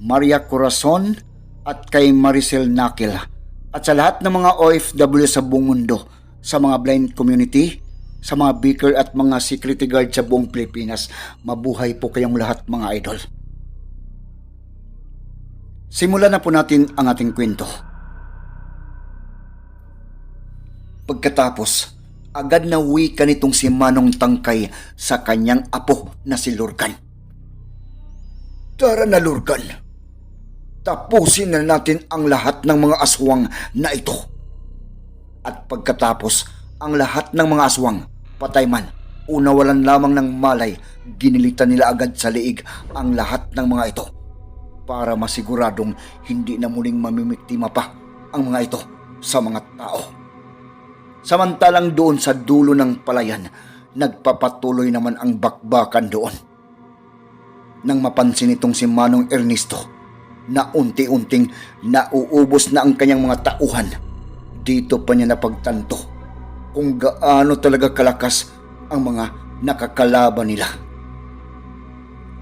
Maria Corazon, at kay Maricel Nakil. At sa lahat ng mga OFW sa buong mundo, sa mga blind community, sa mga beaker at mga security guard sa buong Pilipinas, mabuhay po kayong lahat mga idol. Simulan na po natin ang ating kwento. Pagkatapos, agad na uwi ka nitong si Manong Tangkay sa kanyang apo na si Lurgan. Tara na Lurgan, tapusin na natin ang lahat ng mga aswang na ito. At pagkatapos, ang lahat ng mga aswang, patay man, unawalan lamang ng malay, ginilitan nila agad sa liig ang lahat ng mga ito para masiguradong hindi na muling mamimiktima pa ang mga ito sa mga tao. Samantalang doon sa dulo ng palayan, nagpapatuloy naman ang bakbakan doon. Nang mapansin itong si Manong Ernesto na unti-unting nauubos na ang kanyang mga tauhan, dito pa niya napagtanto kung gaano talaga kalakas ang mga nakakalaban nila.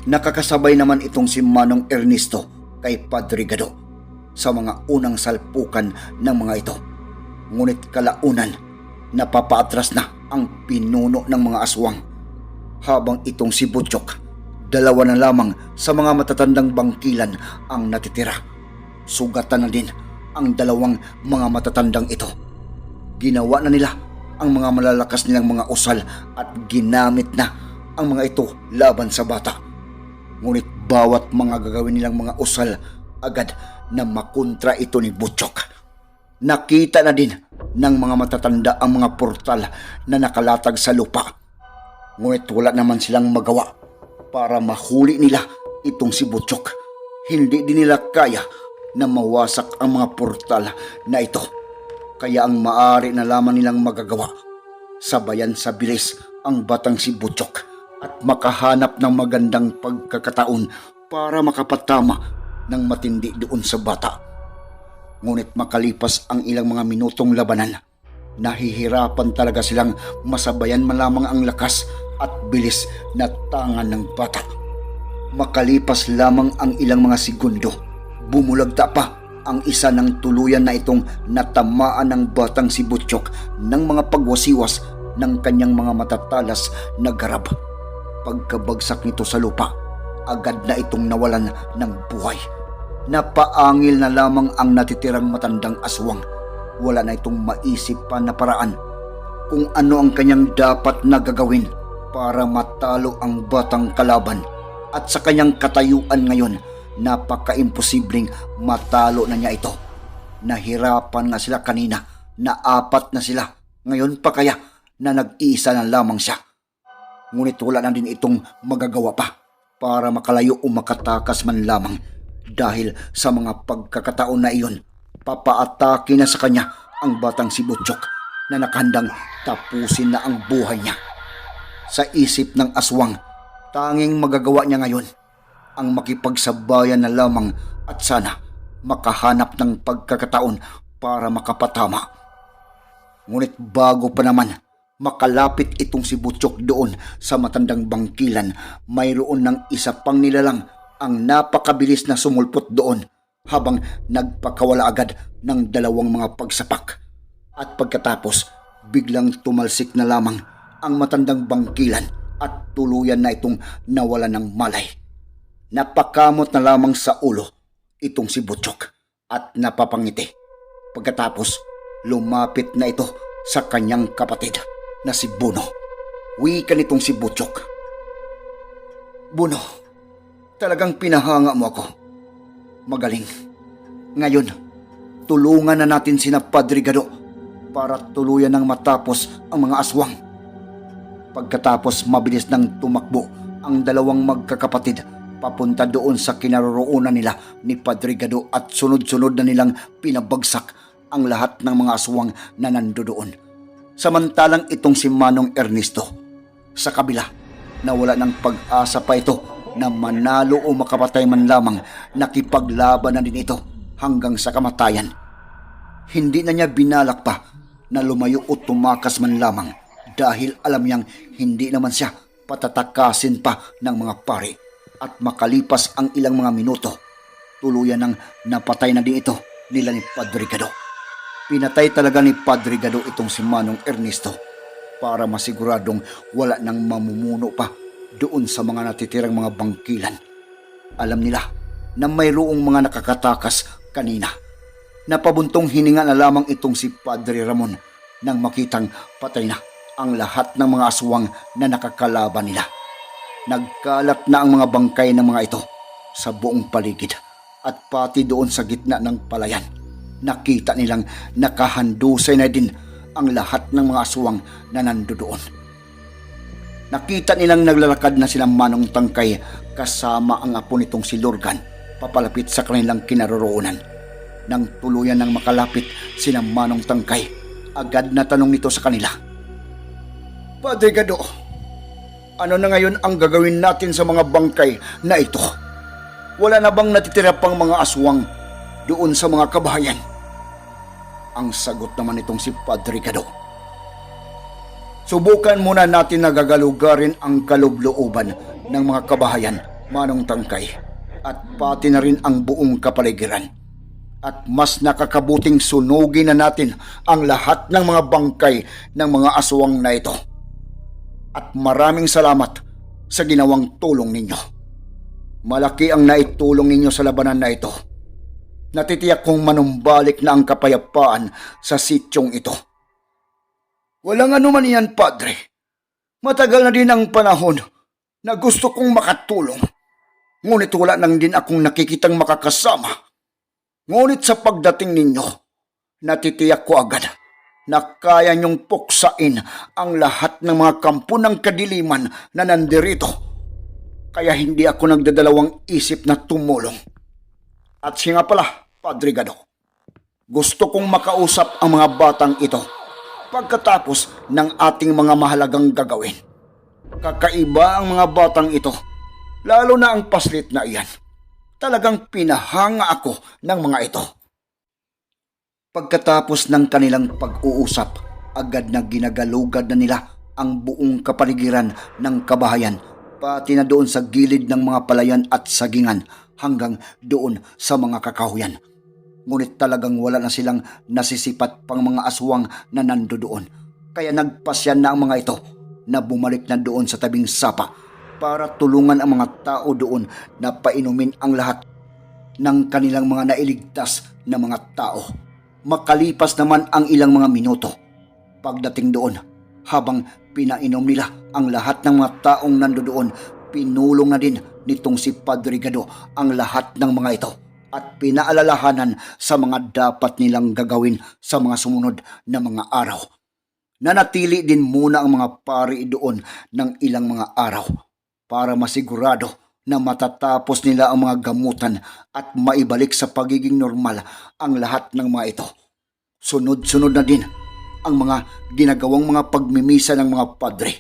Nakakasabay naman itong si Manong Ernesto kay Padre Gado sa mga unang salpukan ng mga ito. Ngunit kalaunan, napapaatras na ang pinuno ng mga aswang. Habang itong si Butchok, dalawa na lamang sa mga matatandang bangkilan ang natitira. Sugatan na din ang dalawang mga matatandang ito. Ginawa na nila ang mga malalakas nilang mga usal at ginamit na ang mga ito laban sa bata. Ngunit bawat mga gagawin nilang mga usal agad na makontra ito ni Butchok. Nakita na din ng mga matatanda ang mga portal na nakalatag sa lupa. Ngunit wala naman silang magawa para mahuli nila itong si Butchok. Hindi din nila kaya na mawasak ang mga portal na ito. Kaya ang maari na lamang nilang magagawa, sabayan sa bilis ang batang si Butchok at makahanap ng magandang pagkakataon para makapatama ng matindi doon sa bata. Ngunit makalipas ang ilang mga minutong labanan, nahihirapan talaga silang masabayan malamang ang lakas at bilis na tangan ng bata. Makalipas lamang ang ilang mga segundo, bumulagta pa ang isa ng tuluyan na itong natamaan ng batang si Butchok ng mga pagwasiwas ng kanyang mga matatalas na garab. Pagkabagsak nito sa lupa, agad na itong nawalan ng buhay. Napaangil na lamang ang natitirang matandang aswang. Wala na itong maisip pa na paraan kung ano ang kanyang dapat na gagawin para matalo ang batang kalaban. At sa kanyang katayuan ngayon, napaka-imposibleng matalo na niya ito. Nahirapan na sila kanina, na apat na sila. Ngayon pa kaya na nag-iisa na lamang siya. Ngunit wala na din itong magagawa pa para makalayo o makatakas man lamang dahil sa mga pagkakataon na iyon, papaatake na sa kanya ang batang si Butchok na nakandang tapusin na ang buhay niya. Sa isip ng aswang, tanging magagawa niya ngayon ang makipagsabayan na lamang at sana makahanap ng pagkakataon para makapatama. Ngunit bago pa naman makalapit itong si Butchok doon sa matandang bangkilan, mayroon ng isa pang nilalang ang napakabilis na sumulpot doon habang nagpakawala agad ng dalawang mga pagsapak. At pagkatapos, biglang tumalsik na lamang ang matandang bangkilan at tuluyan na itong nawala ng malay. Napakamot na lamang sa ulo itong si Butchok at napapangiti. Pagkatapos, lumapit na ito sa kanyang kapatid na si Buno. Wika nitong si Butchok. Buno, talagang pinahanga mo ako. Magaling. Ngayon, tulungan na natin sina Padre Gado para tuluyan ng matapos ang mga aswang. Pagkatapos mabilis nang tumakbo ang dalawang magkakapatid papunta doon sa kinaroroonan nila ni Padre Gado at sunod-sunod na nilang pinabagsak ang lahat ng mga aswang na nando doon. Samantalang itong si Manong Ernesto, sa kabila na wala ng pag-asa pa ito na manalo o makapatay man lamang, nakipaglaban na din ito hanggang sa kamatayan. Hindi na niya binalak pa na lumayo o tumakas man lamang dahil alam niyang hindi naman siya patatakasin pa ng mga pari at makalipas ang ilang mga minuto, tuluyan nang napatay na din ito nila ni Padre Gado. Pinatay talaga ni Padre Gado itong si Manong Ernesto para masiguradong wala nang mamumuno pa doon sa mga natitirang mga bangkilan. Alam nila na mayroong mga nakakatakas kanina. Napabuntong hininga na lamang itong si Padre Ramon nang makitang patay na ang lahat ng mga aswang na nakakalaban nila. Nagkalat na ang mga bangkay ng mga ito sa buong paligid at pati doon sa gitna ng palayan. Nakita nilang nakahandusay na din ang lahat ng mga aswang na nando doon. Nakita nilang naglalakad na silang manong tangkay kasama ang apo nitong si Lurgan papalapit sa kanilang kinaroroonan. Nang tuluyan ng makalapit silang manong tangkay, agad na tanong nito sa kanila. Padre Gado, ano na ngayon ang gagawin natin sa mga bangkay na ito? Wala na bang natitira pang mga aswang doon sa mga kabahayan? Ang sagot naman itong si Padre Gado. Subukan muna natin na gagalugarin ang kalublooban ng mga kabahayan, manong tangkay, at pati na rin ang buong kapaligiran. At mas nakakabuting sunugin na natin ang lahat ng mga bangkay ng mga aswang na ito. At maraming salamat sa ginawang tulong ninyo. Malaki ang naitulong ninyo sa labanan na ito. Natitiyak kong manumbalik na ang kapayapaan sa sityong ito. Walang anuman yan, Padre. Matagal na din ang panahon na gusto kong makatulong. Ngunit wala nang din akong nakikitang makakasama. Ngunit sa pagdating ninyo, natitiyak ko agad na kaya niyong puksain ang lahat ng mga kampo ng kadiliman na nandirito. Kaya hindi ako nagdadalawang isip na tumulong. At siya nga pala, Padre Gado, gusto kong makausap ang mga batang ito pagkatapos ng ating mga mahalagang gagawin. Kakaiba ang mga batang ito, lalo na ang paslit na iyan. Talagang pinahanga ako ng mga ito. Pagkatapos ng kanilang pag-uusap, agad na ginagalugad na nila ang buong kapaligiran ng kabahayan, pati na doon sa gilid ng mga palayan at sagingan hanggang doon sa mga kakahuyan. Ngunit talagang wala na silang nasisipat pang mga aswang na nando doon. Kaya nagpasyan na ang mga ito na bumalik na doon sa tabing sapa para tulungan ang mga tao doon na painumin ang lahat ng kanilang mga nailigtas na mga tao. Makalipas naman ang ilang mga minuto. Pagdating doon, habang pinainom nila ang lahat ng mga taong nando doon, pinulong na din nitong si Padre Gado ang lahat ng mga ito at pinaalalahanan sa mga dapat nilang gagawin sa mga sumunod na mga araw. Nanatili din muna ang mga pari doon ng ilang mga araw para masigurado na matatapos nila ang mga gamutan at maibalik sa pagiging normal ang lahat ng mga ito. Sunod-sunod na din ang mga ginagawang mga pagmimisa ng mga padre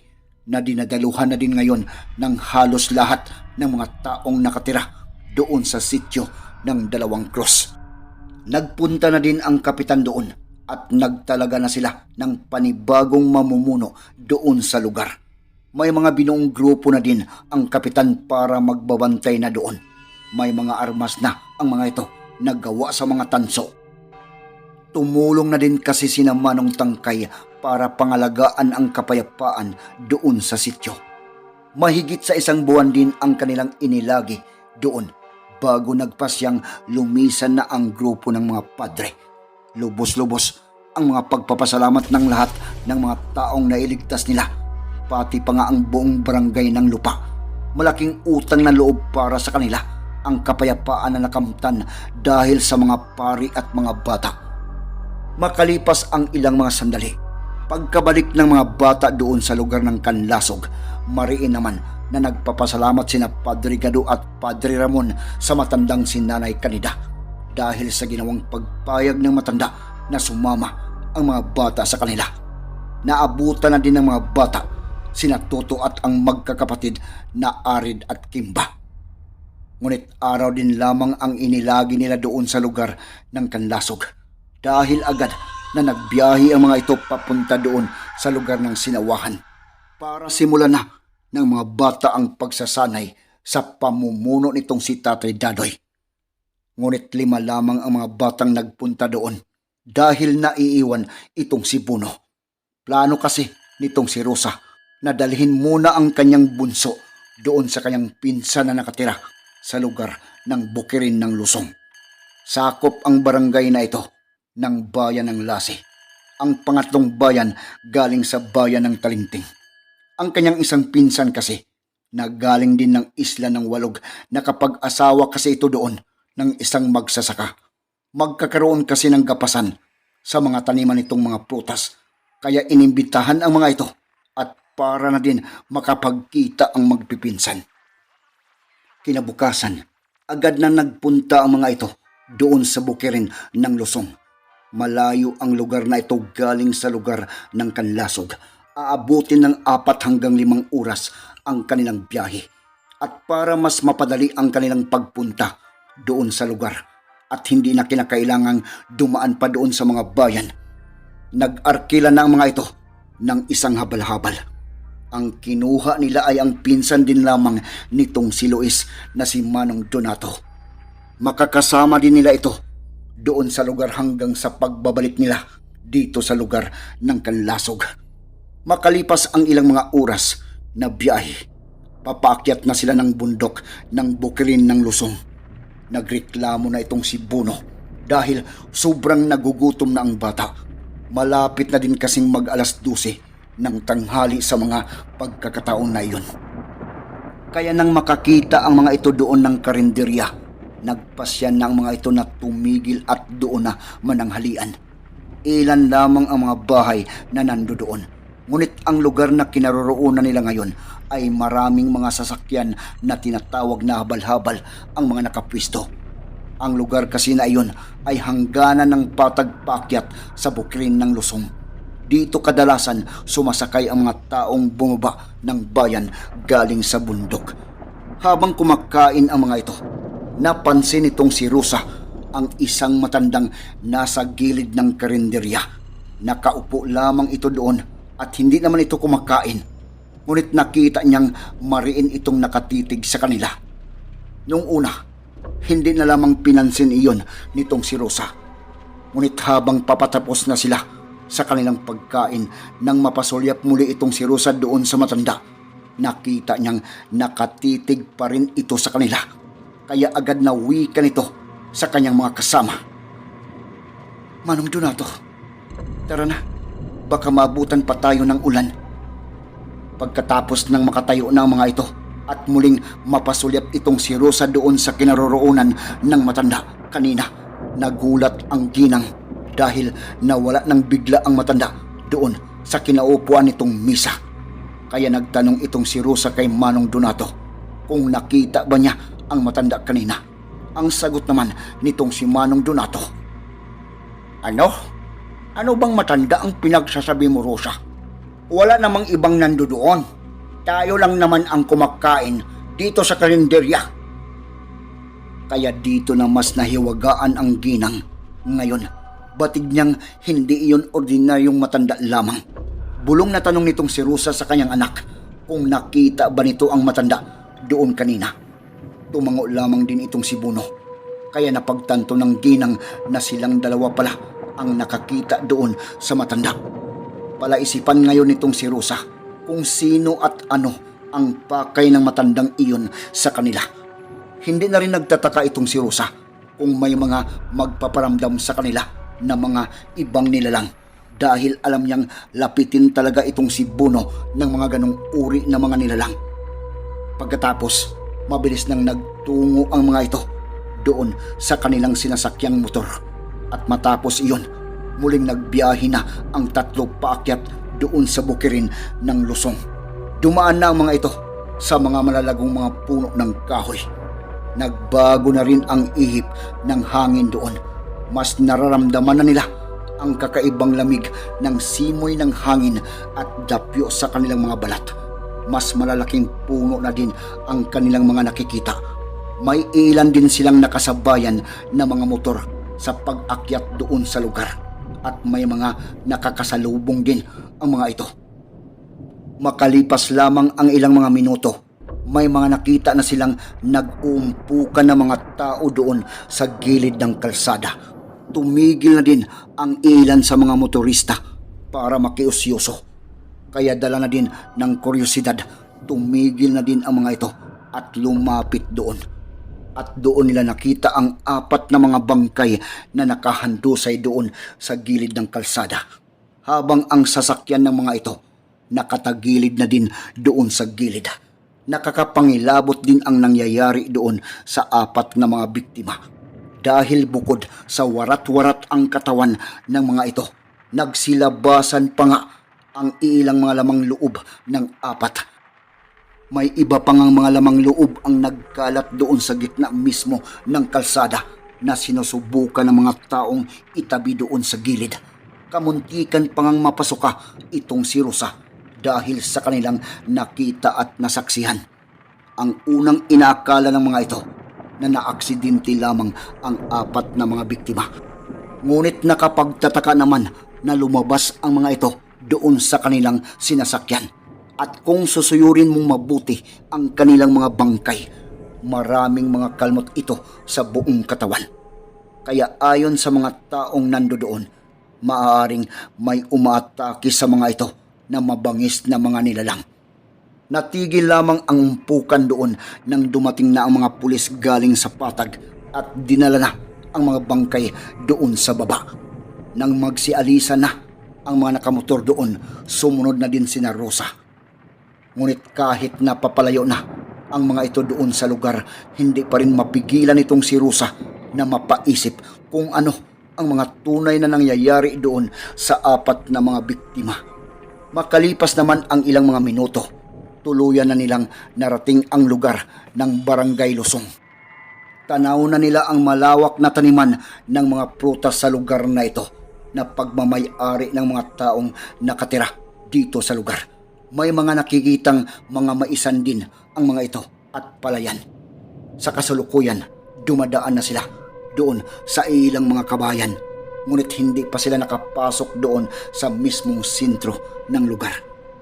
na dinadaluhan na din ngayon ng halos lahat ng mga taong nakatira doon sa sityo ng dalawang cross. Nagpunta na din ang kapitan doon at nagtalaga na sila ng panibagong mamumuno doon sa lugar. May mga binuong grupo na din ang kapitan para magbabantay na doon. May mga armas na ang mga ito nagawa sa mga tanso. Tumulong na din kasi sina Manong Tangkay para pangalagaan ang kapayapaan doon sa sityo. Mahigit sa isang buwan din ang kanilang inilagi doon bago nagpasyang lumisan na ang grupo ng mga padre. Lubos-lubos ang mga pagpapasalamat ng lahat ng mga taong nailigtas nila, pati pa nga ang buong barangay ng lupa. Malaking utang na loob para sa kanila ang kapayapaan na nakamtan dahil sa mga pari at mga bata. Makalipas ang ilang mga sandali, Pagkabalik ng mga bata doon sa lugar ng Kanlasog, mariin naman na nagpapasalamat sina Padre Gado at Padre Ramon sa matandang si Nanay Kanida dahil sa ginawang pagpayag ng matanda na sumama ang mga bata sa kanila. Naabutan na din ng mga bata sina Toto at ang magkakapatid na Arid at Kimba. Ngunit araw din lamang ang inilagi nila doon sa lugar ng Kanlasog dahil agad na nagbiyahe ang mga ito papunta doon sa lugar ng sinawahan para simulan na ng mga bata ang pagsasanay sa pamumuno nitong si Tatay Dadoy. Ngunit lima lamang ang mga batang nagpunta doon dahil naiiwan itong si Buno. Plano kasi nitong si Rosa na dalhin muna ang kanyang bunso doon sa kanyang pinsan na nakatira sa lugar ng Bukirin ng Lusong. Sakop ang barangay na ito ng bayan ng Lasi. Ang pangatlong bayan galing sa bayan ng Talinting. Ang kanyang isang pinsan kasi na galing din ng isla ng Walog na kapag asawa kasi ito doon ng isang magsasaka. Magkakaroon kasi ng gapasan sa mga taniman nitong mga prutas kaya inimbitahan ang mga ito para na din makapagkita ang magpipinsan. Kinabukasan, agad na nagpunta ang mga ito doon sa bukirin ng Lusong. Malayo ang lugar na ito galing sa lugar ng Kanlasog. Aabutin ng apat hanggang limang oras ang kanilang biyahe. At para mas mapadali ang kanilang pagpunta doon sa lugar at hindi na kinakailangang dumaan pa doon sa mga bayan, nag-arkila na ang mga ito ng isang habal-habal. Ang kinuha nila ay ang pinsan din lamang nitong si Luis na si Manong Donato. Makakasama din nila ito doon sa lugar hanggang sa pagbabalik nila dito sa lugar ng Kanlasog. Makalipas ang ilang mga oras na biyahe, papaakyat na sila ng bundok ng bukirin ng Lusong. Nagreklamo na itong si Buno dahil sobrang nagugutom na ang bata. Malapit na din kasing mag alas 12 ng tanghali sa mga pagkakataon na iyon. Kaya nang makakita ang mga ito doon ng karinderya, nagpasya na ang mga ito na tumigil at doon na mananghalian. Ilan lamang ang mga bahay na nando doon. Ngunit ang lugar na kinaroroonan nila ngayon ay maraming mga sasakyan na tinatawag na habal-habal ang mga nakapwisto. Ang lugar kasi na iyon ay hangganan ng patagpakyat sa bukirin ng Lusong. Dito kadalasan sumasakay ang mga taong bumaba ng bayan galing sa bundok. Habang kumakain ang mga ito, napansin itong si Rosa ang isang matandang nasa gilid ng karinderya. Nakaupo lamang ito doon at hindi naman ito kumakain. Ngunit nakita niyang mariin itong nakatitig sa kanila. Noong una, hindi na lamang pinansin iyon nitong si Rosa. Ngunit habang papatapos na sila sa kanilang pagkain nang mapasulyap muli itong si Rosa doon sa matanda, nakita niyang nakatitig pa rin ito sa kanila. Kaya agad na wika nito sa kanyang mga kasama. Manong Donato, tara na. Baka mabutan pa tayo ng ulan. Pagkatapos ng makatayo ang mga ito at muling mapasulyap itong si Rosa doon sa kinaroroonan ng matanda kanina, nagulat ang ginang dahil nawala ng bigla ang matanda doon sa kinaupuan nitong misa. Kaya nagtanong itong si Rosa kay Manong Donato kung nakita ba niya ang matanda kanina. Ang sagot naman nitong si Manong Donato. Ano? Ano bang matanda ang pinagsasabi mo, Rosa? Wala namang ibang nando doon. Tayo lang naman ang kumakain dito sa karinderya. Kaya dito na mas nahiwagaan ang ginang. Ngayon, batig niyang hindi iyon ordinaryong matanda lamang. Bulong na tanong nitong si Rosa sa kanyang anak kung nakita ba nito ang matanda doon kanina. Tumango lamang din itong si Buno. Kaya napagtanto ng ginang na silang dalawa pala ang nakakita doon sa matanda. Palaisipan ngayon nitong si Rosa kung sino at ano ang pakay ng matandang iyon sa kanila. Hindi na rin nagtataka itong si Rosa kung may mga magpaparamdam sa kanila na mga ibang nilalang dahil alam niyang lapitin talaga itong si Buno ng mga ganong uri na mga nilalang. Pagkatapos, mabilis nang nagtungo ang mga ito doon sa kanilang sinasakyang motor. At matapos iyon, muling nagbiyahe na ang tatlo paakyat doon sa bukirin ng Lusong. Dumaan na ang mga ito sa mga malalagong mga puno ng kahoy. Nagbago na rin ang ihip ng hangin doon. Mas nararamdaman na nila ang kakaibang lamig ng simoy ng hangin at dapyo sa kanilang mga balat. Mas malalaking puno na din ang kanilang mga nakikita. May ilan din silang nakasabayan na mga motor sa pag-akyat doon sa lugar at may mga nakakasalubong din ang mga ito. Makalipas lamang ang ilang mga minuto, may mga nakita na silang nag-uumpukan ng mga tao doon sa gilid ng kalsada. Tumigil na din ang ilan sa mga motorista para makiusyoso. Kaya dala na din ng kuryosidad, tumigil na din ang mga ito at lumapit doon. At doon nila nakita ang apat na mga bangkay na nakahandusay doon sa gilid ng kalsada. Habang ang sasakyan ng mga ito nakatagilid na din doon sa gilid. Nakakapangilabot din ang nangyayari doon sa apat na mga biktima. Dahil bukod sa warat-warat ang katawan ng mga ito, nagsilabasan pa nga ang ilang mga lamang loob ng apat. May iba pang ang mga lamang loob ang nagkalat doon sa gitna mismo ng kalsada na sinusubukan ng mga taong itabi doon sa gilid. Kamuntikan pang ang mapasuka itong si Rosa dahil sa kanilang nakita at nasaksihan. Ang unang inakala ng mga ito na naaksidente lamang ang apat na mga biktima. Ngunit nakapagtataka naman na lumabas ang mga ito doon sa kanilang sinasakyan. At kung susuyurin mong mabuti ang kanilang mga bangkay, maraming mga kalmot ito sa buong katawan. Kaya ayon sa mga taong nando doon, maaaring may umaatake sa mga ito na mabangis na mga nilalang. Natigil lamang ang umpukan doon nang dumating na ang mga pulis galing sa patag at dinala na ang mga bangkay doon sa baba. Nang magsialisa na ang mga nakamotor doon, sumunod na din sina Rosa. Ngunit kahit napapalayo na ang mga ito doon sa lugar, hindi pa rin mapigilan itong si Rosa na mapaisip kung ano ang mga tunay na nangyayari doon sa apat na mga biktima. Makalipas naman ang ilang mga minuto, tuluyan na nilang narating ang lugar ng Barangay Lusong. Tanaw na nila ang malawak na taniman ng mga prutas sa lugar na ito na pagmamayari ng mga taong nakatira dito sa lugar. May mga nakikitang mga maisan din ang mga ito at palayan. Sa kasalukuyan, dumadaan na sila doon sa ilang mga kabayan. Ngunit hindi pa sila nakapasok doon sa mismong sentro ng lugar.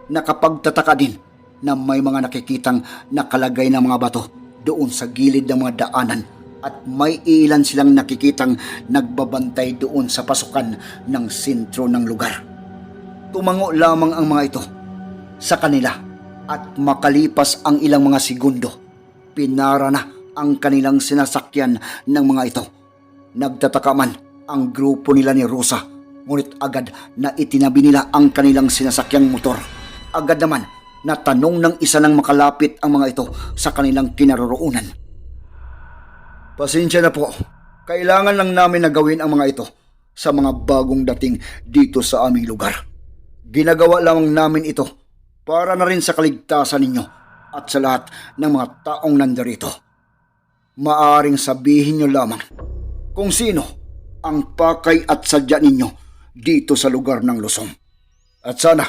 Nakapagtataka din na may mga nakikitang nakalagay na mga bato doon sa gilid ng mga daanan at may ilan silang nakikitang nagbabantay doon sa pasukan ng sentro ng lugar. Tumango lamang ang mga ito sa kanila at makalipas ang ilang mga segundo, pinara na ang kanilang sinasakyan ng mga ito. Nagtataka man ang grupo nila ni Rosa, ngunit agad na itinabi nila ang kanilang sinasakyang motor. Agad naman na tanong ng isa ng makalapit ang mga ito sa kanilang kinaroroonan. Pasensya na po. Kailangan lang namin na gawin ang mga ito sa mga bagong dating dito sa aming lugar. Ginagawa lamang namin ito para na rin sa kaligtasan ninyo at sa lahat ng mga taong nandarito. Maaring sabihin nyo lamang kung sino ang pakay at sadya ninyo dito sa lugar ng Luzon. At sana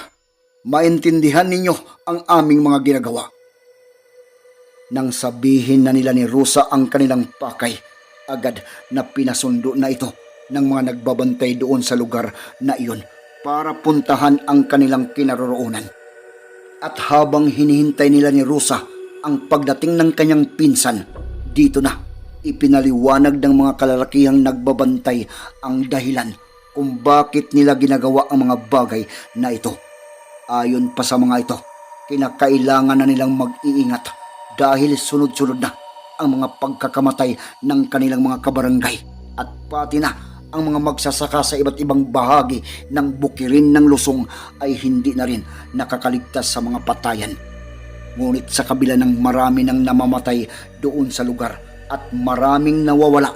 maintindihan ninyo ang aming mga ginagawa. Nang sabihin na nila ni Rosa ang kanilang pakay, agad na pinasundo na ito ng mga nagbabantay doon sa lugar na iyon para puntahan ang kanilang kinaroroonan. At habang hinihintay nila ni Rosa ang pagdating ng kanyang pinsan, dito na ipinaliwanag ng mga kalalakihang nagbabantay ang dahilan kung bakit nila ginagawa ang mga bagay na ito. Ayon pa sa mga ito, kinakailangan na nilang mag-iingat dahil sunod-sunod na ang mga pagkakamatay ng kanilang mga kabarangay at pati na ang mga magsasaka sa iba't ibang bahagi ng bukirin ng lusong ay hindi na rin nakakaligtas sa mga patayan. Ngunit sa kabila ng marami nang namamatay doon sa lugar at maraming nawawala,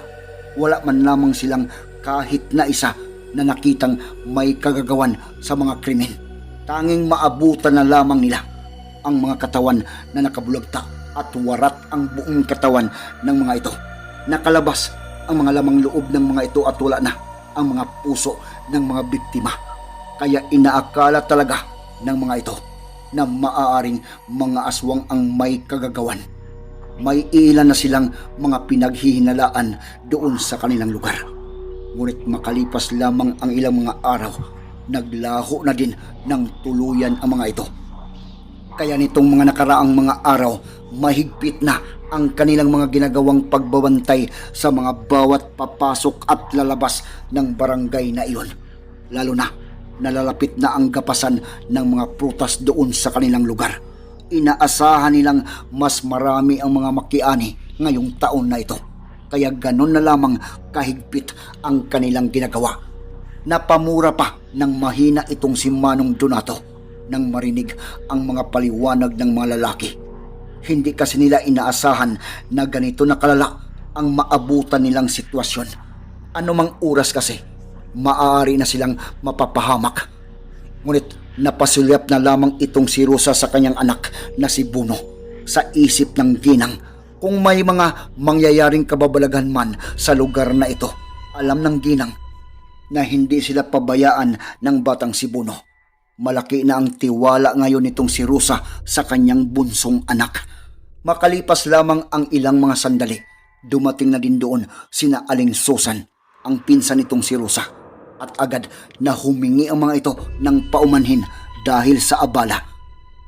wala man lamang silang kahit na isa na nakitang may kagagawan sa mga krimen. Tanging maabutan na lamang nila ang mga katawan na nakabulagta at warat ang buong katawan ng mga ito. Nakalabas ang mga lamang loob ng mga ito at wala na ang mga puso ng mga biktima. Kaya inaakala talaga ng mga ito na maaaring mga aswang ang may kagagawan. May ilan na silang mga pinaghihinalaan doon sa kanilang lugar. Ngunit makalipas lamang ang ilang mga araw, naglaho na din ng tuluyan ang mga ito. Kaya nitong mga nakaraang mga araw, mahigpit na ang kanilang mga ginagawang pagbabantay sa mga bawat papasok at lalabas ng barangay na iyon. Lalo na, nalalapit na ang gapasan ng mga prutas doon sa kanilang lugar. Inaasahan nilang mas marami ang mga makiani ngayong taon na ito. Kaya ganon na lamang kahigpit ang kanilang ginagawa. Napamura pa ng mahina itong si Manong Donato nang marinig ang mga paliwanag ng mga lalaki. Hindi kasi nila inaasahan na ganito na kalala ang maabutan nilang sitwasyon. Ano mang oras kasi, maaari na silang mapapahamak. Ngunit napasulyap na lamang itong si Rosa sa kanyang anak na si Buno sa isip ng ginang kung may mga mangyayaring kababalaghan man sa lugar na ito. Alam ng ginang na hindi sila pabayaan ng batang si Buno. Malaki na ang tiwala ngayon nitong si Rosa sa kanyang bunsong anak. Makalipas lamang ang ilang mga sandali, dumating na din doon sina Aling Susan, ang pinsan nitong si Rosa. At agad na humingi ang mga ito ng paumanhin dahil sa abala.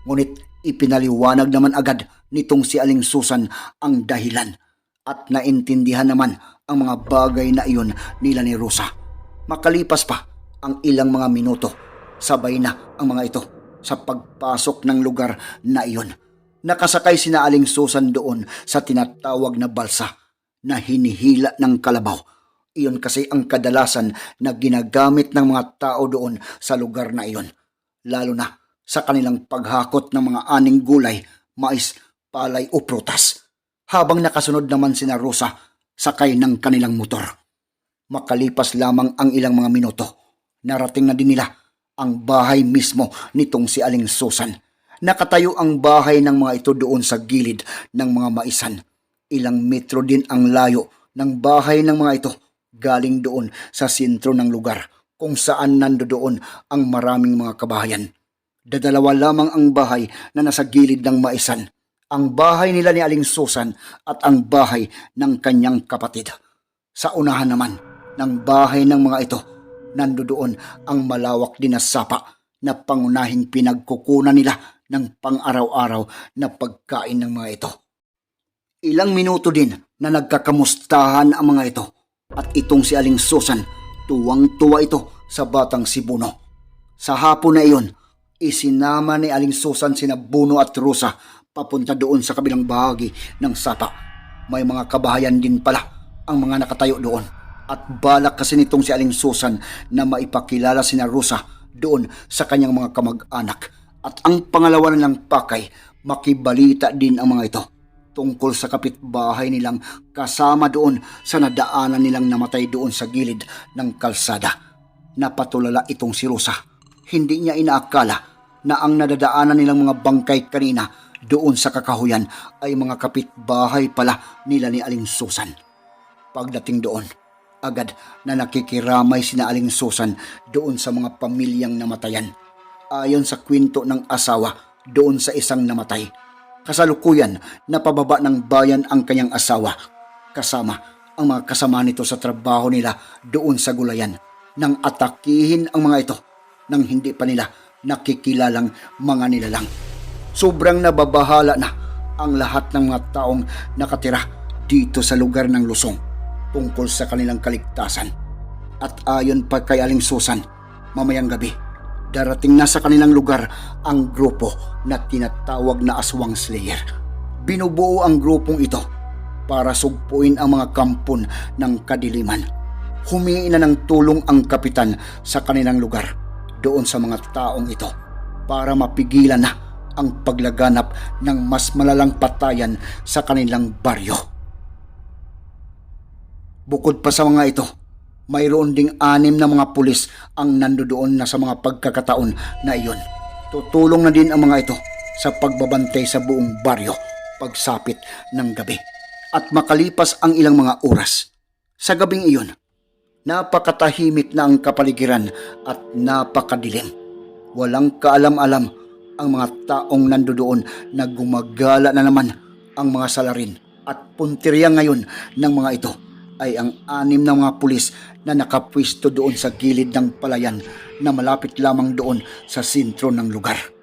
Ngunit ipinaliwanag naman agad nitong si Aling Susan ang dahilan at naintindihan naman ang mga bagay na iyon nila ni Rosa. Makalipas pa ang ilang mga minuto, sabay na ang mga ito sa pagpasok ng lugar na iyon. Nakasakay sina Aling Susan doon sa tinatawag na balsa na hinihila ng kalabaw. Iyon kasi ang kadalasan na ginagamit ng mga tao doon sa lugar na iyon. Lalo na sa kanilang paghakot ng mga aning gulay, mais, palay o prutas. Habang nakasunod naman sina Rosa sakay ng kanilang motor. Makalipas lamang ang ilang mga minuto, narating na din nila ang bahay mismo nitong si Aling Susan. Nakatayo ang bahay ng mga ito doon sa gilid ng mga maisan. Ilang metro din ang layo ng bahay ng mga ito galing doon sa sentro ng lugar kung saan nando doon ang maraming mga kabahayan. Dadalawa lamang ang bahay na nasa gilid ng maisan. Ang bahay nila ni Aling Susan at ang bahay ng kanyang kapatid. Sa unahan naman ng bahay ng mga ito, nando doon ang malawak din na sapa na pangunahing pinagkukunan nila ng pang-araw-araw na pagkain ng mga ito. Ilang minuto din na nagkakamustahan ang mga ito at itong si Aling Susan, tuwang-tuwa ito sa batang si Buno. Sa hapon na iyon, isinama ni Aling Susan sina Buno at Rosa papunta doon sa kabilang bahagi ng sapa. May mga kabahayan din pala ang mga nakatayo doon. At balak kasi nitong si Aling Susan na maipakilala sina Rosa doon sa kanyang mga kamag-anak. At ang pangalawa na ng pakay, makibalita din ang mga ito tungkol sa kapitbahay nilang kasama doon sa nadaanan nilang namatay doon sa gilid ng kalsada. Napatulala itong si Rosa. Hindi niya inaakala na ang nadadaanan nilang mga bangkay kanina doon sa kakahuyan ay mga kapitbahay pala nila ni Aling Susan. Pagdating doon, agad na nakikiramay sina Aling Susan doon sa mga pamilyang namatayan. Ayon sa kwento ng asawa doon sa isang namatay, kasalukuyan na pababa ng bayan ang kanyang asawa kasama ang mga kasama nito sa trabaho nila doon sa gulayan nang atakihin ang mga ito nang hindi pa nila nakikilalang mga nilalang. Sobrang nababahala na ang lahat ng mga taong nakatira dito sa lugar ng Lusong tungkol sa kanilang kaligtasan. At ayon pa kay Aling Susan, mamayang gabi, darating na sa kanilang lugar ang grupo na tinatawag na Aswang Slayer. Binubuo ang grupong ito para sugpuin ang mga kampon ng kadiliman. Humingi na ng tulong ang kapitan sa kanilang lugar doon sa mga taong ito para mapigilan na ang paglaganap ng mas malalang patayan sa kanilang baryo. Bukod pa sa mga ito, mayroon ding anim na mga pulis ang nandoon na sa mga pagkakataon na iyon. Tutulong na din ang mga ito sa pagbabantay sa buong baryo pagsapit ng gabi. At makalipas ang ilang mga oras, sa gabing iyon, napakatahimik na ang kapaligiran at napakadilim. Walang kaalam-alam ang mga taong nandoon na gumagala na naman ang mga salarin at punteriya ngayon ng mga ito ay ang anim na mga pulis na nakapwisto doon sa gilid ng palayan na malapit lamang doon sa sentro ng lugar.